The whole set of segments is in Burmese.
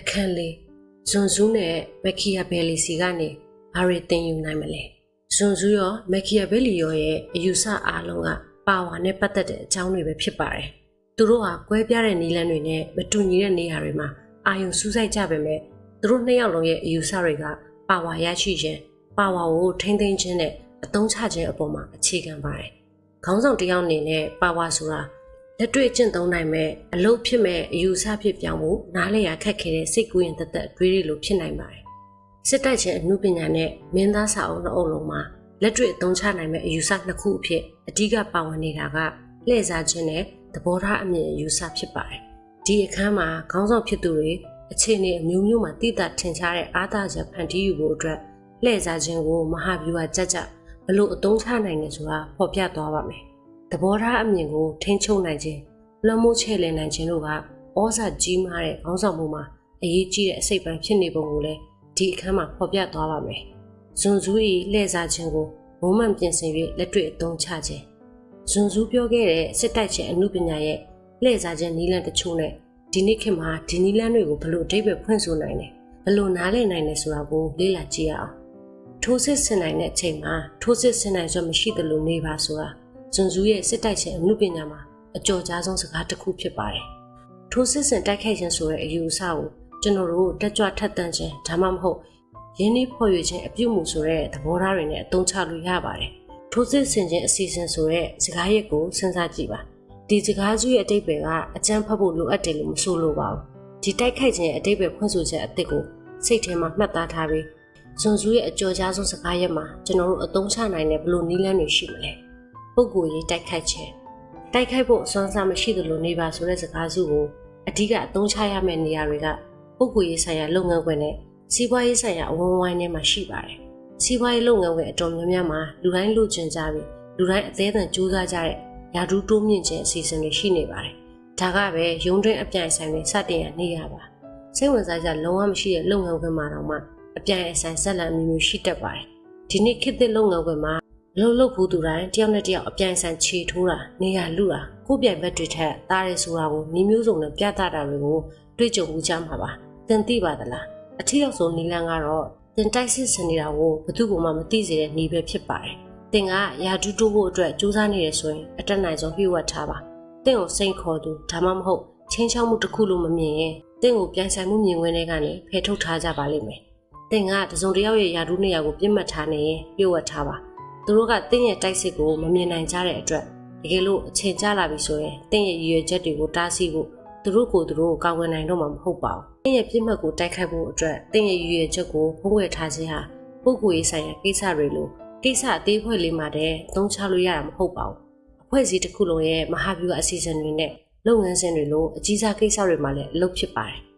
အခန်းလေးဇွန်ဇူးနဲ့မက်ခီယာဘယ်လီစီကနေဘာတွေသင်ယူနိုင်မလဲဇွန်ဇူးရောမက်ခီယာဘယ်လီရောရဲ့အယူဆအားလုံးကပါဝါနဲ့ပတ်သက်တဲ့အကြောင်းတွေပဲဖြစ်ပါတယ်သူတို့ဟာကွဲပြားတဲ့နည်းလမ်းတွေနဲ့မတူညီတဲ့နေရာတွေမှာအာယုံစူးစိုက်ကြပေမဲ့သူတို့နှစ်ယောက်လုံးရဲ့အယူဆတွေကပါဝါရရှိခြင်းပါဝါကိုထိမ့်သိမ်းခြင်းနဲ့အသုံးချခြင်းအပေါ်မှာအခြေခံပါတယ်ခေါင်းဆောင်တစ်ယောက်အနေနဲ့ပါဝါဆိုတာ လက်တွေ့ကျင့်သုံးနိုင်မဲ့အလုပ်ဖြစ်မဲ့အယူဆဖြစ်ပြောင်းဖို့နားလည်ရခက်ခဲတဲ့စိတ်ကူးရင်သက်သက်တွေးရလို့ဖြစ်နိုင်ပါတယ်စစ်တိုက်ခြင်းအမှုပညာနဲ့မင်းသားစာအုပ်နှစ်အုပ်လုံးမှာလက်တွေ့အသုံးချနိုင်မဲ့အယူဆနှစ်ခုအဖြစ်အဓိကပါဝင်နေတာကလှည့်စားခြင်းနဲ့သဘောထားအမြင်အယူဆဖြစ်ပါတယ်ဒီအခန်းမှာခေါင်းဆောင်ဖြစ်သူတွေအခြေအနေအမျိုးမျိုးမှာတည်တတ်ထင်ရှားတဲ့အားသာချက်ဖန်တီးယူဖို့အတွက်လှည့်စားခြင်းကိုမဟာဗျူဟာကြကြဘလို့အသုံးချနိုင်တယ်ဆိုတာဖော်ပြသွားပါမယ် သဘောထားအမြင်ကိုထိန်းချုပ်နိုင်ခြင်းလွှမ်းမိုးချဲ့လည်နိုင်ခြင်းတို့ကဩဇာကြီးမားတဲ့ခေါင်းဆောင်မှုမှာအရေးကြီးတဲ့အစိတ်ပိုင်းဖြစ်နေပုံကိုလည်းဒီအခန်းမှာဖော်ပြသွားပါမယ်ဇွန်ဇူး၏လှည့်စားခြင်းကိုမုံမှန်ပြင်ဆင်၍လက်တွေ့အသုံးချခြင်းဇွန်ဇူးပြောခဲ့တဲ့စစ်တိုက်ခြင်းအမှုပညာရဲ့လှည့်စားခြင်းနည်းလမ်းတချို့နဲ့ဒီနေ့ခေတ်မှာဒီနည်းလမ်းတွေကိုဘလို့အဓိပ္ပာယ်ဖွင့်ဆိုနိုင်တယ်ဘလို့နားလည်နိုင်တယ်ဆိုတာကိုလေ့လာကြည့်ရအောင်ထိုးစစ်ဆင်နိုင်တဲ့အချိန်မှာထိုးစစ်ဆင်နိုင်စွမ်းမရှိသလိုနေပါဆိုတာ ဇွန်ဇူးရဲ့စစ်တိုက်ခြင်းအမှုပညာမှာအကျော်ကြားဆုံးစကားတစ်ခုဖြစ်ပါတယ်ထိုးစစ်ဆင်တိုက်ခိုက်ခြင်းဆိုတဲ့အယူအဆကိုကျွန်တော်တို့တက်ကြွထက်သန်ခြင်းဒါမှမဟုတ်ရင်းနှီးဖော်ရွေခြင်းအပြုမှုဆိုတဲ့သဘောထားတွေနဲ့အသုံးချလို့ရပါတယ်ထိုးစစ်ဆင်ခြင်းအစီအစဉ်ဆိုတဲ့စကားရပ်ကိုစဉ်းစားကြည့်ပါဒီစကားစုရဲ့အတိတ်ပဲကအကျန်းဖတ်ဖို့လိုအပ်တယ်လို့မဆိုလိုပါဘူးဒီတိုက်ခိုက်ခြင်းရဲ့အတိတ်ပဲဖွင့်ဆိုချက်အသစ်ကိုစိတ်ထဲမှာမှတ်သားထားပြီးဇွန်ဇူးရဲ့အကျော်ကြားဆုံးစကားရပ်မှာကျွန်တော်တို့အသုံးချနိုင်တဲ့ဘလို့နည်းလမ်းတွေရှိမလဲ ပုဂ္ဂိုလ်ရေးတိုက်ခိုက်ခြင်းတိုက်ခိုက်ဖို့အစွမ်းစားမရှိသလိုနေပါဆိုတဲ့စကားစုကိုအဓိကအသုံးချရမယ့်နေရာတွေကပုဂ္ဂိုလ်ရေးဆိုင်ရာလုပ်ငန်းခွင်နဲ့စီးပွားရေးဆိုင်ရာအဝန်းဝိုင်းထဲမှာရှိပါတယ်စီးပွားရေးလုပ်ငန်းခွင်အတော်များများမှာလူတိုင်းလူကျင်ကြပြီးလူတိုင်းအသေးအံကြိုးစားကြတဲ့ယာဒူးတိုးမြင့်ခြင်းအစီအစဉ်တွေရှိနေပါတယ်။ဒါကပဲရုံးတွင်းအပြိုင်ဆိုင်တွေစတင်ရနေရပါ။စိတ်ဝင်စားကြလုံးဝမရှိတဲ့လုပ်ငန်းခွင်မှာတော့မှအပြိုင်အဆိုင်ဆက်လံမျိုးမျိုးရှိတတ်ပါတယ်။ဒီနေ့ခေတ်သစ်လုပ်ငန်းခွင်မှာ လှုပ်လှုပ်ဘူးသူတိုင်းတယောက်နဲ့တယောက်အပြိုင်ဆိုင်ခြေထိုးတာနေရလူတာကိုပြိုင်ဘက်တွေထက်တားရဲဆိုတာကိုနီးမျိုးစုံနဲ့ပြသတာတွေကိုတွေ့ကြုံမှုကြမှာပါ။သင်သိပါသလား။အထက်ရောက်ဆုံးနီလန်ကတော့တင်တိုက်စစ်စင်နေတာကိုဘယ်သူမှမသိစေတဲ့နီးပဲဖြစ်ပါတယ်။တင်ကရာဒူးတိုးဖို့အတွက်ကြိုးစားနေရဆိုရင်အတက်နိုင်ဆုံးပြည့်ဝတ်ထားပါ။တင်ကိုစိန်ခေါ်သူဒါမှမဟုတ်ချင်းချောက်မှုတစ်ခုလို့မမြင်ရင်တင်ကိုပြန်ဆိုင်မှုမြင်ကွင်းတွေကနေဖယ်ထုတ်ထားကြပါလိမ့်မယ်။တင်ကတစုံတစ်ယောက်ရဲ့ရာဒူးနေရာကိုပြစ်မှတ်ထားနေရင်ပြည့်ဝတ်ထားပါ။ သူတို့ကတင်ရဲ့တိုက်စစ်ကိုမမြင်နိုင်ကြတဲ့အတွက်တကယ်လို့အချိန်ကြာလာပြီဆိုရင်တင်ရဲ့ရည်ရွယ်ချက်တွေကိုတားဆီးဖို့သူတို့ကိုသူတို့ကောင်းဝင်နိုင်တော့မှာမဟုတ်ပါဘူး။တင်းရဲ့ပြစ်မှတ်ကိုတိုက်ခိုက်ဖို့အတွက်တင်းရဲ့ရည်ရွယ်ချက်ကိုဖုံးကွယ်ထားခြင်းဟာပုဂ္ဂိုလ်ရေးဆိုင်ရာကိစ္စတွေလိုကိစ္စအသေးဖွဲလေးမှတည်းအသုံးချလို့ရတာမဟုတ်ပါဘူး။အဖွဲ့အစည်းတစ်ခုလုံးရဲ့မဟာဗျူဟာအစီအစဉ်တွေနဲ့လုပ်ငန်းစဉ်တွေလိုအကြီးစားကိစ္စတွေမှာလည်းအလုပ်ဖြစ်ပါတယ်။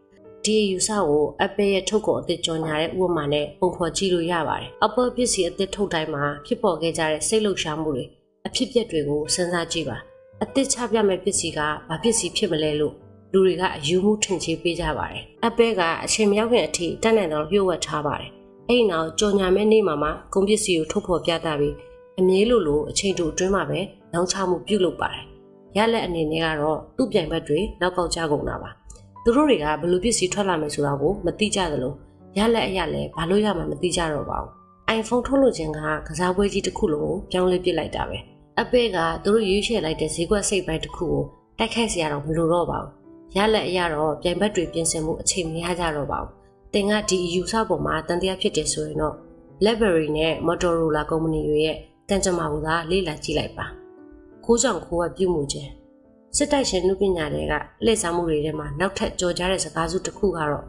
ဒီယူဆကို Apple ရဲ့ထုတ်ကုန်အသစ်ကြော်ညာတဲ့ဥပမာနဲ့ပုံဖော်ကြည့်လို့ရပါတယ်။ Apple ပစ္စည်းအသစ်ထုတ်တိုင်းမှာဖြစ်ပေါ်ခဲ့ကြတဲ့စိတ်လှုပ်ရှားမှုတွေအဖြစ်အပျက်တွေကိုစဉ်းစားကြည့်ပါ။အသစ်ချပြမဲ့ပစ္စည်းကဘာပစ္စည်းဖြစ်မလဲလို့လူတွေကအယူမှုထင်ကြေးပေးကြပါတယ်။ Apple ကအချိန်မရောက်ခင်အထိတက်နိုင်တော့လျှို့ဝှက်ထားပါတယ်။အဲ့ဒီနောက်ကြော်ညာမဲ့နေ့မှာမှကုန်ပစ္စည်းကိုထုတ်ဖော်ပြသပြီးအမြဲလိုလိုအချိန်တူအတွင်းမှာပဲနောင်ချမှုပြုလုပ်ပါတယ်။ရလက်အနေနဲ့ကတော့သူ့ပြိုင်ဘက်တွေနောက်ပေါက်ကြကုန်တာပါ။ သူတို့တွေကဘယ်လိုပစ္စည်းထွက်လာမယ်ဆိုတာကိုမသိကြသလိုရလက်အရလည်းဘာလို့ရမှမသိကြတော့ပါဘူး။ iPhone ထုတ်လို့ခြင်းကကစားပွဲကြီးတစ်ခုလုံးကိုပြောင်းလဲပစ်လိုက်တာပဲ။ Apple ကသူတို့ရွေးချယ်လိုက်တဲ့ဈေးကွက်စိတ်ပိုင်းတစ်ခုကိုတိုက်ခိုက်စရာတော့မလိုတော့ပါဘူး။ရလက်အရတော့ပြိုင်ဘက်တွေပြင်ဆင်မှုအချိန်မရကြတော့ပါဘူး။တင်ကဒီအယူဆပေါ်မှာတန်တရားဖြစ်တယ်ဆိုရင်တော့ BlackBerry နဲ့ Motorola ကုမ္ပဏီတွေရဲ့ကံကြမ္မာကိုသာလေ့လာကြည့်လိုက်ပါ။ခိုးကြောင်ခိုးဝပြုမှုခြင်း စစ်တိုက်ရှင်နုပညာတွေကလှည့်စားမှုတွေထဲမှာနောက်ထပ်ကြော်ကြားတဲ့စကားစုတစ်ခုကတော့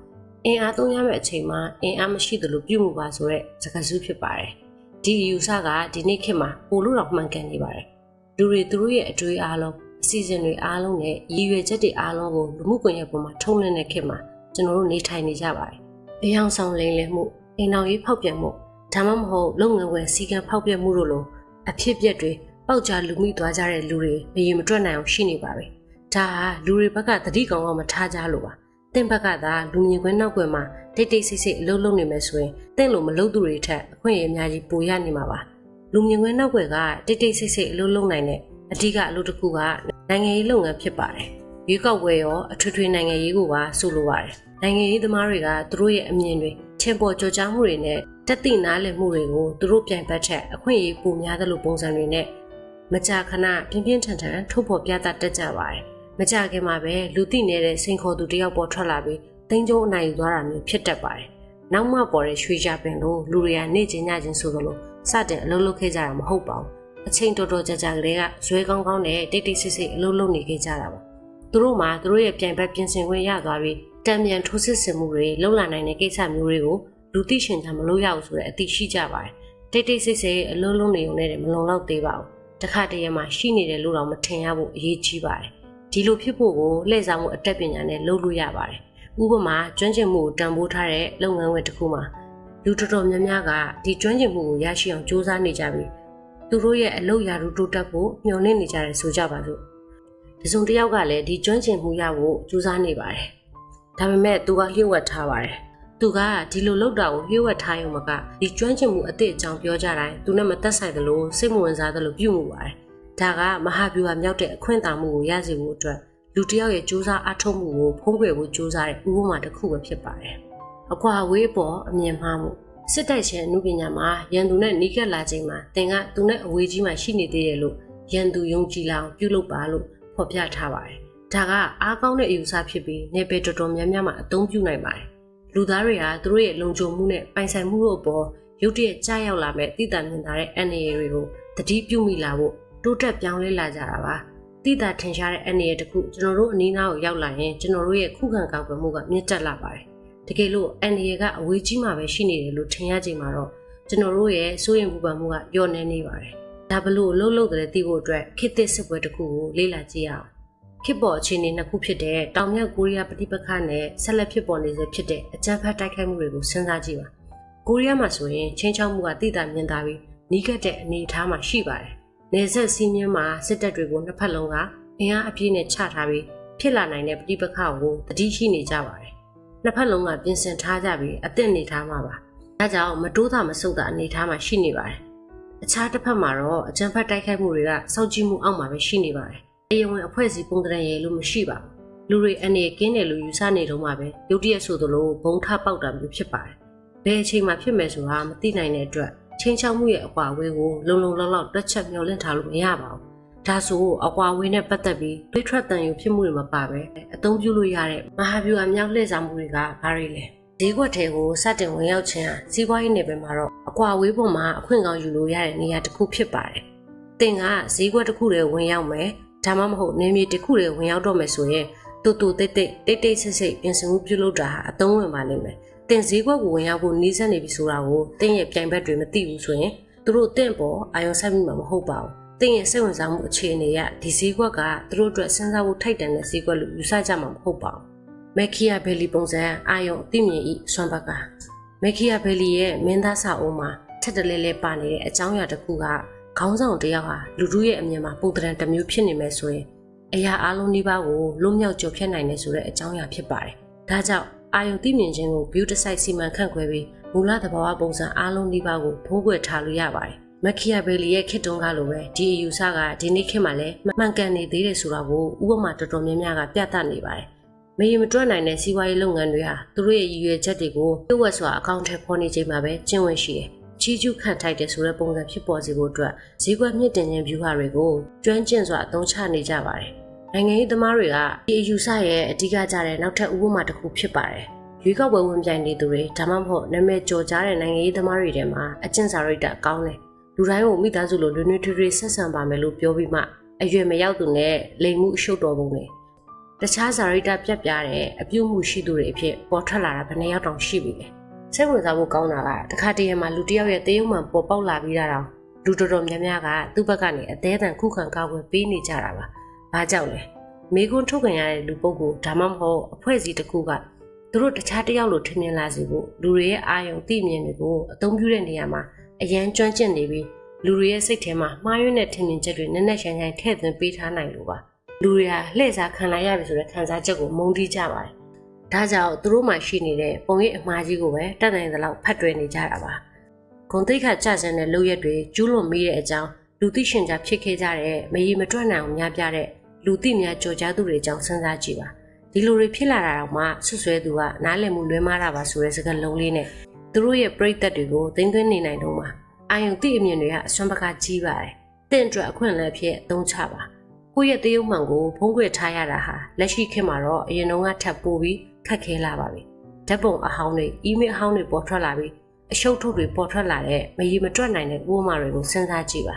အင်အားသုံးရမယ့်အချိန်မှာအင်အားမရှိသလိုပြုမှုပါဆိုတဲ့စကားစုဖြစ်ပါတယ်။ဒီအယူဆကဒီနေ့ခေတ်မှာပိုလို့တော့မှန်ကန်နေပါတယ်။လူတွေသူတို့ရဲ့အတွေးအားလုံးအစီအစဉ်တွေအားလုံးနဲ့ရည်ရွယ်ချက်တွေအားလုံးကိုလူမှုကွန်ရက်ပေါ်မှာထုံးလင်းတဲ့ခေတ်မှာကျွန်တော်တို့နေထိုင်နေကြပါတယ်။အယောင်ဆောင်လိမ့်လည်မှုအိမ်တော်ရေးဖောက်ပြန်မှုဒါမှမဟုတ်လုပ်ငန်းဝယ်စီကံဖောက်ပြန်မှုတို့လိုအဖြစ်ပြက်တွေ ပေါက်ကြလူမိသွားကြတဲ့လူတွေမရေမတွက်နိုင်အောင်ရှိနေပါပဲ။ဒါဟာလူတွေဘက်ကသတိကောင်းအောင်မထားကြလို့ပါ။တင့်ဘက်ကသာလူမြင်ကွင်းနောက်ကွယ်မှာတိတ်တိတ်ဆိတ်ဆိတ်အလုပ်လုပ်နေမယ်ဆိုရင်တင့်လိုမလုပ်သူတွေထက်အခွင့်အရေးအများကြီးပိုရနေမှာပါ။လူမြင်ကွင်းနောက်ကွယ်ကတိတ်တိတ်ဆိတ်ဆိတ်အလုပ်လုပ်နိုင်တဲ့အဓိကအလုပ်တစ်ခုကနိုင်ငံရေးလုပ်ငန်းဖြစ်ပါတယ်။ရွေးကောက်ပွဲရောအထွေထွေနိုင်ငံရေးကိုပါဆိုလိုပါတယ်။နိုင်ငံရေးသမားတွေကသူတို့ရဲ့အမြင်တွေထင်ပေါ်ကြော်ကြားမှုတွေနဲ့တက်သိနားလည်မှုတွေကိုသူတို့ပြိုင်ပတ်ချက်အခွင့်အရေးပိုများသလိုပုံစံတွေနဲ့ မကြာခဏပြင်းပြင်းထန်ထန်ထုတ်ဖော်ပြသတတ်ကြပါတယ်။မကြာခင်မှာပဲလူသိနေတဲ့စိန်ခေါ်သူတယောက်ပေါ်ထွက်လာပြီးတင်းကျုံအနိုင်ယူသွားတာမျိုးဖြစ်တတ်ပါတယ်။နောက်မှပေါ်တဲ့ရွှေချပင်လို့လူတွေကနေချင်းညချင်းဆိုသလိုစတင်အလုပ်လုပ်ခဲ့ကြတာမဟုတ်ပါဘူး။အချိန်တော်တော်ကြာကြာကလေးကဇွဲကောင်းကောင်းနဲ့တိတ်တိတ်ဆိတ်ဆိတ်အလုပ်လုပ်နေခဲ့ကြတာပါ။သူတို့မှသူတို့ရဲ့ပြိုင်ဘက်ပြင်ဆင်ခွင့်ရသွားပြီးတံမြန်ထိုးစစ်ဆင်မှုတွေလှုပ်လာနိုင်တဲ့ကိစ္စမျိုးတွေကိုလူသိရှင်ချာမလုပ်ရဘူးဆိုတဲ့အသိရှိကြပါတယ်။တိတ်တိတ်ဆိတ်ဆိတ်အလုံးလုံးနေုံနဲ့မလုံလောက်သေးပါဘူး။ တစ်ခါတည်းမှရှိနေတယ်လို့တော့မထင်ရဘူးအရေးကြီးပါတယ်ဒီလိုဖြစ်ဖို့ကိုလှည့်စားမှုအတတ်ပညာနဲ့လုပ်လို့ရပါတယ်ဥပမာကျွမ်းကျင်မှုကိုတန်ဖိုးထားတဲ့လုပ်ငန်းဝင်တစ်ခုမှာလူတော်တော်များများကဒီကျွမ်းကျင်မှုကိုရရှိအောင်စူးစမ်းနေကြပြီးသူတို့ရဲ့အလုပ်ရာထူးတိုးတက်ဖို့မျှော်လင့်နေကြတယ်ဆိုကြပါစို့တစုံတစ်ယောက်ကလည်းဒီကျွမ်းကျင်မှုရဖို့စူးစမ်းနေပါတယ်ဒါပေမဲ့သူကလျှို့ဝှက်ထားပါတယ် သူကဒီလိုလောက်တာကိုလျှို့ဝှက်ထားရုံမကဒီကျွမ်းကျင်မှုအသစ်အကြောင်းပြောကြတိုင်းသူနဲ့မသက်ဆိုင်သလိုစိတ်မဝင်စားသလိုပြုမှုပါတယ်။ဒါကမဟာဗျူဟာမြောက်တဲ့အခွင့်အာဏာမှုကိုရစေဖို့အတွက်လူတစ်ယောက်ရဲ့စူးစမ်းအထောက်မှုကိုဖုံးကွယ်ဖို့စူးစမ်းတဲ့ဥပမာတစ်ခုပဲဖြစ်ပါတယ်။အကွာအဝေးပေါ်အမြင်မှားမှုစစ်တိုက်ခြင်းအမှုပညာမှာရန်သူနဲ့နီးကပ်လာချိန်မှာသင်ကသူနဲ့အဝေးကြီးမှာရှိနေသေးတယ်လို့ရန်သူယုံကြည်လာအောင်ပြုလုပ်ပါလို့ဖော်ပြထားပါတယ်။ဒါကအားကောင်းတဲ့အယူဆဖြစ်ပြီးနေပယ်တော်တော်များများမှာအသုံးပြုနိုင်ပါတယ်။ လူသားတွေကသူတို့ရဲ့လုံခြုံမှုနဲ့ပိုင်ဆိုင်မှုတို့အပေါ်ရုတ်တရက်ကြားရောက်လာမဲ့တိတ္တမြင်သာတဲ့အန္တရာယ်တွေကိုတတိပြုမိလာဖို့တိုးတက်ပြောင်းလဲလာကြတာပါ။တိတ္တထင်ရှားတဲ့အန္တရာယ်တစ်ခုကျွန်တော်တို့အနီးနားကိုရောက်လာရင်ကျွန်တော်တို့ရဲ့ခုခံကာကွယ်မှုကမြင့်တက်လာပါတယ်။တကယ်လို့အန္တရာယ်ကအဝေးကြီးမှာပဲရှိနေတယ်လို့ထင်ရချိန်မှာတော့ကျွန်တော်တို့ရဲ့စိုးရင်ပူပန်မှုကညော့နေနေပါတယ်။ဒါဘလို့လှုပ်လှုပ်တဲ့သိဖို့အတွက်ခေတ်သစ်စစ်ပွဲတစ်ခုကိုလေ့လာကြည့်ရအောင်။ ခေတ်ပေါ်အခြေအနေနှစ်ခုဖြစ်တဲ့တောင်မြောက်ကိုရီးယားပဋိပက္ခနဲ့ဆက်လက်ဖြစ်ပေါ်နေစေဖြစ်တဲ့အကြမ်းဖက်တိုက်ခိုက်မှုတွေကိုစဉ်းစားကြည့်ပါ။ကိုရီးယားမှာဆိုရင်ချင်းချောက်မှုကတိတာမြင်သာပြီးနီးကပ်တဲ့အနေအထားမှာရှိပါတယ်။နေဆက်စီးမြင်းမှာစစ်တပ်တွေကိုနှစ်ဖက်လုံးကအင်အားအပြည့်နဲ့ချထားပြီးဖြစ်လာနိုင်တဲ့ပဋိပက္ခကိုတတိရှိနေကြပါတယ်။နှစ်ဖက်လုံးကပြင်ဆင်ထားကြပြီးအသင့်နေထားမှာပါ။ဒါကြောင့်မတိုးတာမဆုတ်တာအနေထားမှာရှိနေပါတယ်။အခြားတစ်ဖက်မှာတော့အကြမ်းဖက်တိုက်ခိုက်မှုတွေကစောင့်ကြည့်မှုအောက်မှာပဲရှိနေပါတယ်။ တရားဝင်အဖွဲ့အစည်းပုံသဏ္ဍာန်ရဲ့လို့မရှိပါဘူး။လူတွေအနေကင်းတယ်လို့ယူဆနေတော့မှပဲရုတ်တရက်ဆိုသလိုဘုံထပေါက်တာမျိုးဖြစ်ပါတယ်။ဘယ်အချိန်မှဖြစ်မယ်ဆိုတာမသိနိုင်တဲ့အတွက်ချင်းချောက်မှုရဲ့အကွာအဝေးကိုလုံလုံလောက်လောက်တွက်ချက်မျှော်လင့်ထားလို့မရပါဘူး။ဒါဆိုအကွာအဝေးနဲ့ပတ်သက်ပြီးတွေးထွက်တန်ယူဖြစ်မှုတွေမပါပဲအသုံးပြုလို့ရတဲ့မဟာဗျူဟာမြောက်လှည့်စားမှုတွေကဘာတွေလဲ။ဈေးကွက်ထဲကိုစတင်ဝင်ရောက်ခြင်းဟာစီးပွားရေးနယ်ပယ်မှာတော့အကွာအဝေးပေါ်မှာအခွင့်ကောင်းယူလို့ရတဲ့နေရာတစ်ခုဖြစ်ပါတယ်။တင်ကဈေးကွက်တစ်ခုတည်းဝင်ရောက်မယ် ဒါမှမဟုတ်နေမြေတစ်ခုတည်းဝင်ရောက်တော့မယ်ဆိုရင်တူတူတိတ်တိတ်တိတ်တိတ်ဆိတ်ဆိတ်ပြင်ဆင်မှုပြုလုပ်တာဟာအသုံးဝင်ပါလိမ့်မယ်။တင်ဈေးကွက်ကိုဝင်ရောက်ဖို့နှီးစပ်နေပြီဆိုတာကိုတင်းရဲ့ပြိုင်ဘက်တွေမသိဘူးဆိုရင်သူတို့တင့်ပေါ်အာရုံစိုက်မိမှာမဟုတ်ပါဘူး။တင်းရဲ့စိတ်ဝင်စားမှုအခြေအနေကဒီဈေးကွက်ကသူတို့အတွက်စဉ်းစားဖို့ထိုက်တန်တဲ့ဈေးကွက်လို့ယူဆကြမှာမဟုတ်ပါဘူး။မက်ခီယာဘယ်လီပုံစံအာယုံအသိမြင်ဤဆွမ်းဘက်ကမက်ခီယာဘယ်လီရဲ့မင်းသားစာအုပ်မှာထက်တလဲလဲပါနေတဲ့အကြောင်းအရာတစ်ခုက ခေါင်းဆောင်တယောက်ဟာလူတို့ရဲ့အမြင်မှာပုံတံတစ်မျိုးဖြစ်နေမယ်ဆိုရင်အရာအလုံးဒီပါကိုလွတ်မြောက်ကြော်ဖြတ်နိုင်တယ်ဆိုတဲ့အကြောင်းအရာဖြစ်ပါတယ်။ဒါကြောင့်အာယုံသိမြင်ခြင်းကို view တစ်ဆိုင်စီမံခန့်ခွဲပြီးမူလသဘာဝပုံစံအလုံးဒီပါကိုဖုံးကွယ်ထားလို့ရပါတယ်။မက်ခီယာဘယ်လီရဲ့ခေတ်တုန်းကလိုပဲဒီအယူဆကဒီနေ့ခေတ်မှာလည်းမှန်ကန်နေသေးတယ်ဆိုတာကိုဥပမာတော်တော်များများကပြသနေပါတယ်။မရေမတွက်နိုင်တဲ့စီးပွားရေးလုပ်ငန်းတွေဟာသူတို့ရဲ့ရည်ရွယ်ချက်တွေကိုပြုတ်ဝက်စွာအကောင့်ထဲပေါ်နေချိန်မှာပဲကျင့်ဝတ်ရှိတယ်။ ချီးကျူးခံထိုက်တယ်ဆိုတဲ့ပုံစံဖြစ်ပေါ်စေဖို့အတွက်ဈေးကွက်မြင့်တင်ခြင်း view ဟာတွေကိုကျွမ်းကျင်စွာအသုံးချနေကြပါတယ်။နိုင်ငံရေးသမားတွေကဒီအယူဆရဲ့အဓိကကြတဲ့နောက်ထပ်ဥပမာတစ်ခုဖြစ်ပါတယ်။ရွေးကောက်ပွဲဝင်ပြိုင်နေသူတွေဒါမှမဟုတ်နာမည်ကျော်ကြားတဲ့နိုင်ငံရေးသမားတွေထဲမှာအကျင့်စာရိတ္တကောင်းတယ်။လူတိုင်းကိုမိသားစုလိုလွန်းလွန်းထွေးထွေးဆက်ဆံပါမယ်လို့ပြောပြီးမှအရွယ်မရောက်သူနဲ့လိမ်မှုအရှုပ်တော်ပုံတွေတခြားစာရိတ္တပြတ်ပြားတဲ့အပြုမှုရှိသူတွေအဖြစ်ပေါ်ထွက်လာတာဘယ်နှယောက်တောင်ရှိပြီလဲ စိတ်ဝင်စားဖို့ကောင်းတာကတခါတည်းမှာလူတစ်ယောက်ရဲ့တရုံမှန်ပေါ်ပေါက်လာပြီးတာတော့လူတော်တော်များများကသူ့ဘက်ကနေအသေးအံခုခံကာကွယ်ပေးနေကြတာပါ။ဘာကြောင့်လဲ။မိကွန်းထုတ်ခံရတဲ့လူပုဂ္ဂိုလ်ဒါမှမဟုတ်အဖွဲ့အစည်းတစ်ခုကသူတို့တခြားတစ်ယောက်လိုထင်မြင်လာစေဖို့လူတွေရဲ့အာယုံသိမြင်တွေကိုအသုံးပြုတဲ့နေရာမှာအရန်ကျွမ်းကျင်နေပြီးလူတွေရဲ့စိတ်ထဲမှာမှားယွင်းတဲ့ထင်မြင်ချက်တွေနက်နက်ရှိုင်းရှိုင်းထည့်သွင်းပေးထားနိုင်လို့ပါလူတွေဟာလှည့်စားခံလိုက်ရပြီဆိုတဲ့ခံစားချက်ကိုမုန်းတီးကြပါတယ် ဒါကြောင့်သူတို့မှရှိနေတဲ့ပုံရိပ်အမှားကြီးကိုပဲတတ်နိုင်သလောက်ဖတ်တွယ်နေကြတာပါဂုံတိတ်ခတ်ကြဆင်းတဲ့လုပ်ရက်တွေကျူးလွန်မိတဲ့အကြောင်းလူသိရှင်ကြားဖြစ်ခဲ့ကြတဲ့မရီမတွက်နိုင်အောင်များပြတဲ့လူသိများကြော်ကြားသူတွေအကြောင်းစဉ်းစားကြည့်ပါဒီလိုတွေဖြစ်လာတာတော့မှဆွဆွဲသူကနားလည်မှုလွဲမှားတာပါဆိုတဲ့စကားလုံးလေးနဲ့သူတို့ရဲ့ပြိသက်တွေကိုသိမ်းသွင်းနေနိုင်တော့မှာအာယုံတိအမြင်တွေကအစွမ်းပကားကြီးပါတယ်တင့်အတွက်အခွင့်အလမ်းဖြစ်သုံးချပါကိုယ့်ရဲ့တရုပ်မှန်ကိုဖုံးကွယ်ထားရတာဟာလက်ရှိခေတ်မှာတော့အရင်တုန်းကထပ်ပိုပြီး ခက်ခဲလာပါပြီဓာတ်ပုံအဟောင်းတွေအီးမေးလ်အဟောင်းတွေပေါ်ထွက်လာပြီးအရှုပ်ထုတ်တွေပေါ်ထွက်လာတဲ့မရေမတွက်နိုင်တဲ့ဥပမာတွေကိုစဉ်းစားကြည့်ပါ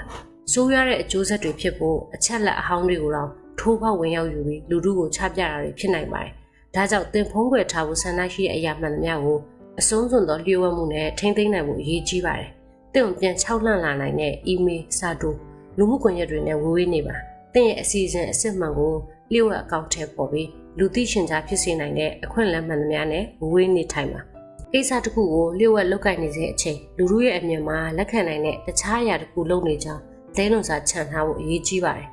ဆိုးရတဲ့အကျိုးဆက်တွေဖြစ်ဖို့အချက်လက်အဟောင်းတွေကိုတော့ထိုးပေါက်ဝင်ရောက်ယူပြီးလူတို့ကိုချပြတာတွေဖြစ်နိုင်ပါတယ်ဒါကြောင့်တင်ဖုံးကွယ်ထားဖို့ဆန္ဒရှိတဲ့အရာမှန်သမျှကိုအဆုံးစွန်သောလျှို့ဝှက်မှုနဲ့ထိမ့်သိမ်းနိုင်ဖို့အရေးကြီးပါတယ်။တင့်ကိုပြန်ခြောက်လှန့်လာနိုင်တဲ့အီးမေးလ်စာတိုလူမှုကွန်ရက်တွေနဲ့ဝေးဝေးနေပါ။တင့်ရဲ့အစီအစဉ်အစ်စ်မှန်ကိုလျှို့ဝှက်အကောင့်ထဲပေါ်ပြီး လူသိရှင်ကြားဖြစ်စေနိုင်တဲ့အခွင့်အလမ်းမှန်သမျှနဲ့ဝေးဝေးနေထိုင်ပါ။ကိစ္စတစ်ခုကိုလျှို့ဝှက်လုပ်ကိုင်နေတဲ့အချိန်လူတို့ရဲ့အမြင်မှာလက်ခံနိုင်တဲ့တခြားအရာတစ်ခုလုပ်နေကြောင်းဒဲလွန်စာခြံထားဖို့အရေးကြီးပါတယ်